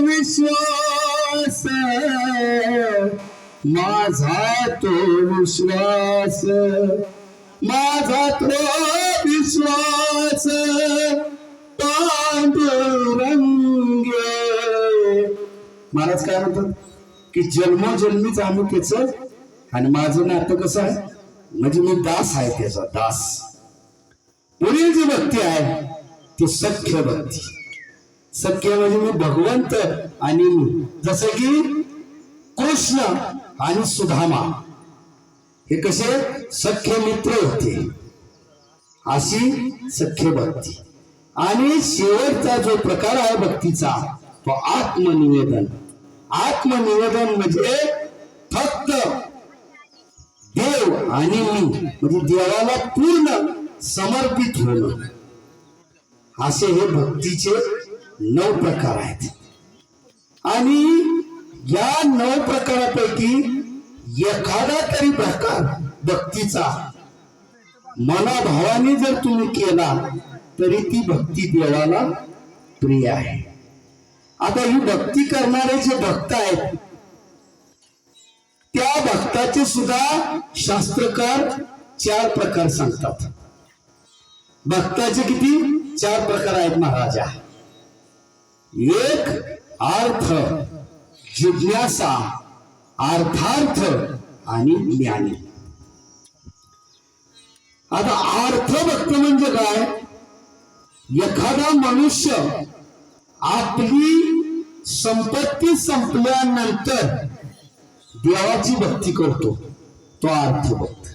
विश्वास माझा तो विश्वास माझा तो विश्वास पांडुरंग. महाराज काय म्हणतात? की जन्मोजन्मीच आम्ही त्याच आणि माझं नातं कसं आहे? म्हणजे मी दास आहे त्याचा दास. पुढील जी भक्ती आहे ती सख्य भक्ती. सख्य म्हणजे मी भगवंत आणि जसं की कृष्ण आणि सुधामा. हे कसे? सख्य मित्र होते. अशी सख्य भक्ती. आणि शेवटचा जो प्रकार आहे भक्तीचा तो आत्मनिवेदन. आत्मनिवेदन म्हणजे फक्त देव आणि मी म्हणजे देवाला पूर्ण समर्पित होणं. असे हे भक्तीचे नऊ प्रकार आहेत. आणि या नऊ प्रकारापैकी एखादा तरी प्रकार भक्तीचा. मनाभावाने जर तुम्ही केला तरी ती भक्ती देवाला प्रिय आहे. आता ही भक्ती करणारे जे भक्त आहेत त्या भक्ताचे सुद्धा शास्त्रकार चार प्रकार सांगतात. भक्ताचे किती? चार प्रकार आहेत महाराजा. एक अर्थ जिज्ञासा अर्थार्थ आणि ज्ञानी. आता अर्थ भक्त म्हणजे काय? एखादा मनुष्य आपली संपत्ती संपल्यानंतर देवाची भक्ती करतो तो अर्थ भक्त